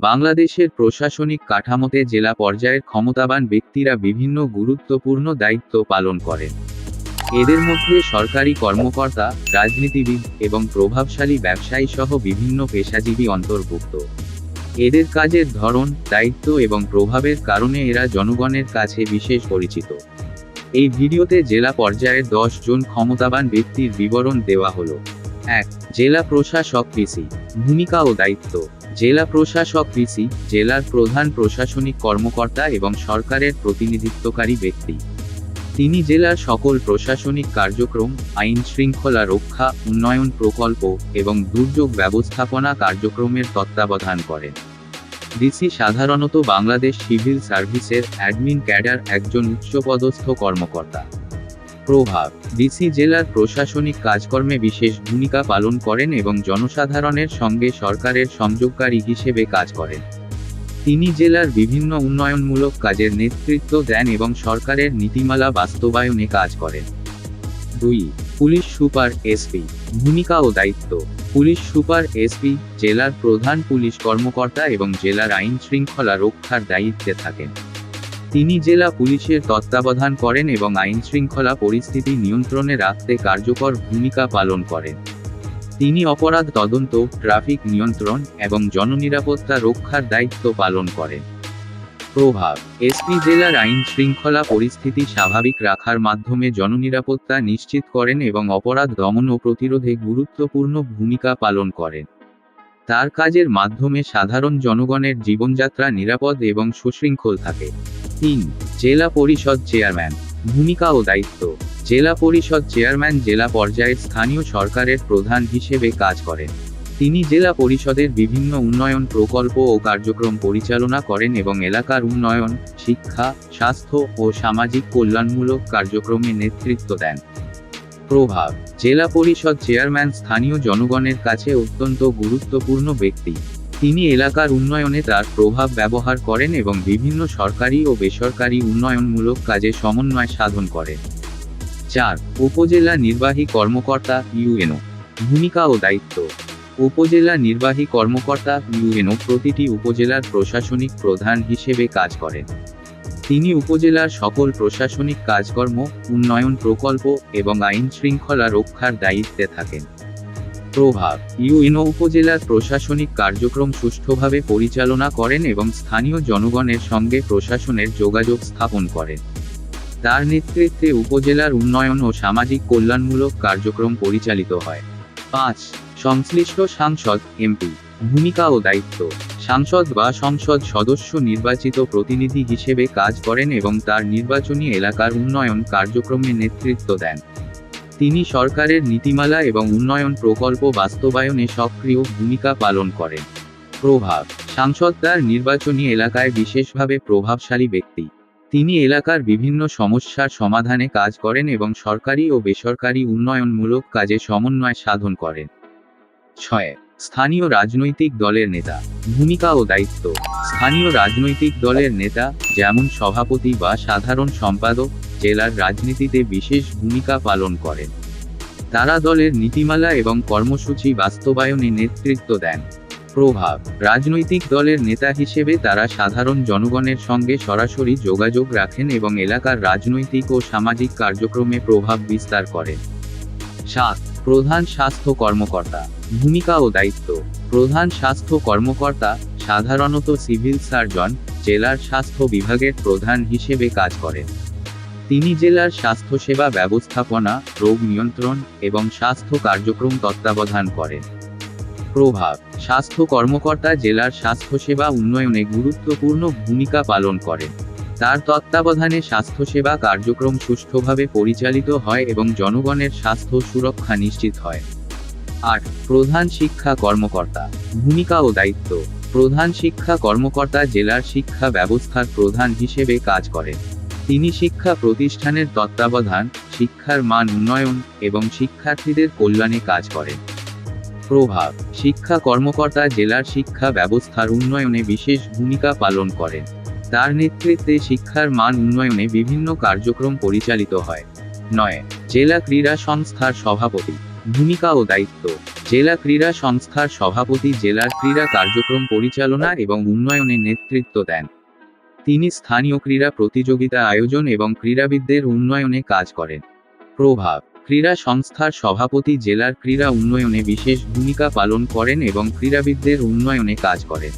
বাংলাদেশের প্রশাসনিক কাঠামোতে জেলা পর্যায়ের ক্ষমতাবান ব্যক্তিরা বিভিন্ন গুরুত্বপূর্ণ দায়িত্ব পালন করেন। এদের মধ্যে সরকারি কর্মকর্তা, রাজনীতিবিদ এবং প্রভাবশালী ব্যবসায়ী সহ বিভিন্ন পেশাজীবী অন্তর্ভুক্ত। এদের কাজের ধরন, দায়িত্ব এবং প্রভাবের কারণে এরা জনগণের কাছে বিশেষ পরিচিত। এই ভিডিওতে জেলা পর্যায়ের দশ জন ক্ষমতাবান ব্যক্তির বিবরণ দেওয়া হলো। এক, জেলা প্রশাসক পিসি ভূমিকা ও দায়িত্ব। জেলা প্রশাসক পিসি, জেলার প্রধান প্রশাসনিক কর্মকর্তা এবং সরকারের প্রতিনিধিত্বকারী ব্যক্তি। তিনি জেলার সকল প্রশাসনিক কার্যক্রম, আইন শৃঙ্খলা রক্ষা, উন্নয়ন প্রকল্প এবং দুর্যোগ ব্যবস্থাপনা কার্যক্রমের তত্ত্বাবধান করেন। ডিসি সাধারণত বাংলাদেশ সিভিল সার্ভিসের অ্যাডমিন ক্যাডার একজন উচ্চপদস্থ কর্মকর্তা। প্রভাব। ডিসি জেলার প্রশাসনিক কাজকর্মে বিশেষ ভূমিকা পালন করেন এবং জনসাধারণের সঙ্গে সরকারের সংযোগকারী হিসেবে কাজ করেন। তিনি জেলার বিভিন্ন উন্নয়নমূলক কাজের নেতৃত্ব দেন এবং সরকারের নীতিমালা বাস্তবায়নে কাজ করেন। দুই, পুলিশ সুপার এসপি ভূমিকা ও দায়িত্ব। পুলিশ সুপার এসপি জেলার প্রধান পুলিশ কর্মকর্তা এবং জেলার আইন শৃঙ্খলা রক্ষার দায়িত্বে থাকেন। তিনি জেলা পুলিশের তত্ত্বাবধান করেন এবং আইন শৃঙ্খলা পরিস্থিতি নিয়ন্ত্রণে রাখতে কার্যকর ভূমিকা পালন করেন। তিনি অপরাধ তদন্ত, ট্রাফিক নিয়ন্ত্রণ এবং জননিরাপত্তা রক্ষার দায়িত্ব পালন করেন। প্রভাব এসপি জেলার আইন শৃঙ্খলা পরিস্থিতি স্বাভাবিক রাখার মাধ্যমে জননিরাপত্তা নিশ্চিত করেন এবং অপরাধ দমন ও প্রতিরোধে গুরুত্বপূর্ণ ভূমিকা পালন করেন। তার কাজের মাধ্যমে সাধারণ জনগণের জীবনযাত্রা নিরাপদ এবং সুশৃঙ্খল থাকে। তিন, জেলা পরিষদ চেয়ারম্যান, ভূমিকা ও দায়িত্ব। জেলা পরিষদ চেয়ারম্যান জেলা পর্যায়ে স্থানীয় সরকারের প্রধান হিসেবে কাজ করেন। তিনি জেলা পরিষদের বিভিন্ন উন্নয়ন প্রকল্প ও কার্যক্রম পরিচালনা করেন এবং এলাকার উন্নয়ন, শিক্ষা, স্বাস্থ্য ও সামাজিক কল্যাণমূলক কার্যক্রমে নেতৃত্ব দেন। প্রভাব, জেলা পরিষদ চেয়ারম্যান স্থানীয় জনগণের কাছে অত্যন্ত গুরুত্বপূর্ণ ব্যক্তি। তিনি এলাকার উন্নয়নে তার প্রভাব ব্যবহার করেন এবং বিভিন্ন সরকারি ও বেসরকারি উন্নয়নমূলক কাজে সমন্বয় সাধন করেন। চার, উপজেলা নির্বাহী কর্মকর্তা, ইউএনও। ভূমিকা ও দায়িত্ব। উপজেলা নির্বাহী কর্মকর্তা, ইউএনও প্রতিটি উপজেলার প্রশাসনিক প্রধান হিসেবে কাজ করেন। তিনি উপজেলার সকল প্রশাসনিক কাজকর্ম, উন্নয়ন প্রকল্প এবং আইন শৃঙ্খলা রক্ষার দায়িত্বে থাকেন। প্রভাব। ইউএনও উপজেলার প্রশাসনিক কার্যক্রম সুষ্ঠুভাবে পরিচালনা করেন এবং স্থানীয় জনগণের সঙ্গে প্রশাসনের যোগাযোগ স্থাপন করেন। তার নেতৃত্বে উপজেলার উন্নয়ন ও সামাজিক কল্যাণমূলক কার্যক্রম পরিচালিত হয়। পাঁচ, সংশ্লিষ্ট সাংসদ, এমপি। ভূমিকা ও দায়িত্ব। সাংসদ বা সংসদ সদস্য নির্বাচিত প্রতিনিধি হিসেবে কাজ করেন এবং তার নির্বাচনী এলাকার উন্নয়ন কার্যক্রমে নেতৃত্ব দেন। তিনি সরকারের নীতিমালা এবং উন্নয়ন প্রকল্প বাস্তবায়নে সক্রিয় ভূমিকা পালন করেন। প্রভাব, সাংসদ তার নির্বাচনী এলাকায় বিশেষভাবে প্রভাবশালী ব্যক্তি। তিনি এলাকার বিভিন্ন সমস্যার সমাধানে কাজ করেন এবং সরকারি ও বেসরকারি উন্নয়নমূলক কাজে সমন্বয় সাধন করেন। ছয়, স্থানীয় রাজনৈতিক দলের নেতা। ভূমিকা ও দায়িত্ব। স্থানীয় রাজনৈতিক দলের নেতা, যেমন সভাপতি বা সাধারণ সম্পাদক জেলার রাজনীতিতে বিশেষ ভূমিকা পালন করেন। তারা দলের নীতিমালা এবং কর্মসূচি বাস্তবায়নে নেতৃত্ব দেন। প্রভাব, রাজনৈতিক দলের নেতা হিসেবে তারা সাধারণ জনগণের সঙ্গে সরাসরি যোগাযোগ রাখেন এবং এলাকার রাজনৈতিক ও সামাজিক কার্যক্রমে প্রভাব বিস্তার করেন সাত, প্রধান স্বাস্থ্য কর্মকর্তা, ভূমিকা ও দায়িত্ব। প্রধান স্বাস্থ্য কর্মকর্তা, সাধারণত সিভিল সার্জন, জেলার স্বাস্থ্য বিভাগের প্রধান হিসেবে কাজ করেন। তিনি জেলার স্বাস্থ্যসেবা ব্যবস্থাপনা, রোগ নিয়ন্ত্রণ এবং স্বাস্থ্য কার্যক্রম তত্ত্বাবধান করেন। প্রভাব, স্বাস্থ্য কর্মকর্তা জেলার স্বাস্থ্যসেবা উন্নয়নে গুরুত্বপূর্ণ ভূমিকা পালন করেন। তার তত্ত্বাবধানে স্বাস্থ্যসেবা কার্যক্রম সুষ্ঠুভাবে পরিচালিত হয় এবং জনগণের স্বাস্থ্য সুরক্ষা নিশ্চিত হয়। আট, প্রধান শিক্ষা কর্মকর্তা, ভূমিকা ও দায়িত্ব, প্রধান শিক্ষা কর্মকর্তা জেলার শিক্ষা ব্যবস্থার প্রধান হিসেবে কাজ করেন। তিনি শিক্ষা প্রতিষ্ঠানের তত্ত্বাবধান, শিক্ষার মান উন্নয়ন, এবং শিক্ষার্থীদের কল্যাণে কাজ করেন। প্রভাব, শিক্ষা কর্মকর্তা জেলার শিক্ষা ব্যবস্থার উন্নয়নে বিশেষ ভূমিকা পালন করেন। তার নেতৃত্বে শিক্ষার মান উন্নয়নে বিভিন্ন কার্যক্রম পরিচালিত হয়। নয়, জেলা ক্রীড়া সংস্থার সভাপতি। ভূমিকা ও দায়িত্ব। জেলা ক্রীড়া সংস্থার সভাপতি জেলার ক্রীড়া কার্যক্রম পরিচালনা এবং উন্নয়নে নেতৃত্ব দেন। তিনি স্থানীয় ক্রীড়া প্রতিযোগিতা আয়োজন এবং ক্রীড়াবিদদের উন্নয়নে কাজ করেন। প্রভাব, ক্রীড়া সংস্থার সভাপতি জেলার ক্রীড়া উন্নয়নে বিশেষ ভূমিকা পালন করেন এবং ক্রীড়াবিদদের উন্নয়নে কাজ করেন।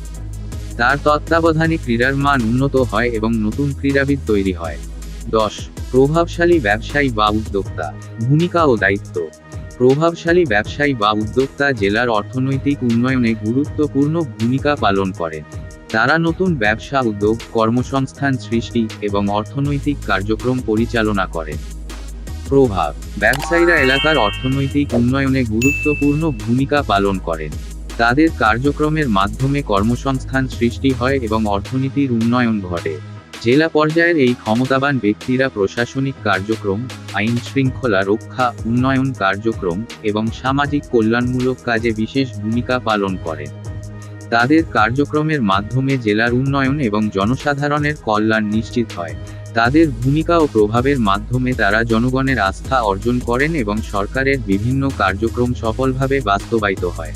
তার তত্ত্বাবধানে ক্রীড়ার মান উন্নত হয় এবং নতুন ক্রীড়াবিদ তৈরি হয়। দশ, প্রভাবশালী ব্যবসায়ী বা উদ্যোক্তা, ভূমিকা ও দায়িত্ব। প্রভাবশালী ব্যবসায়ী বা উদ্যোক্তা জেলার অর্থনৈতিক উন্নয়নে গুরুত্বপূর্ণ ভূমিকা পালন করেন। তারা নতুন ব্যবসা, উদ্যোগ, কর্মসংস্থান সৃষ্টি এবং অর্থনৈতিক কার্যক্রম পরিচালনা করেন প্রভাব, ব্যবসায়ীরা এলাকার অর্থনৈতিক উন্নয়নে গুরুত্বপূর্ণ ভূমিকা পালন করেন। তাদের কার্যক্রমের মাধ্যমে কর্মসংস্থান সৃষ্টি হয় এবং অর্থনীতির উন্নয়ন ঘটে। জেলা পর্যায়ের এই ক্ষমতাবান ব্যক্তিরা প্রশাসনিক কার্যক্রম, আইন শৃঙ্খলা রক্ষা, উন্নয়ন কার্যক্রম এবং সামাজিক কল্যাণমূলক কাজে বিশেষ ভূমিকা পালন করেন। তাদের কার্যক্রমের মাধ্যমে জেলার উন্নয়ন এবং জনসাধারণের কল্যাণ নিশ্চিত হয়। তাদের ভূমিকা ও প্রভাবের মাধ্যমে তারা জনগণের আস্থা অর্জন করেন এবং সরকারের বিভিন্ন কার্যক্রম সফলভাবে বাস্তবায়িত হয়।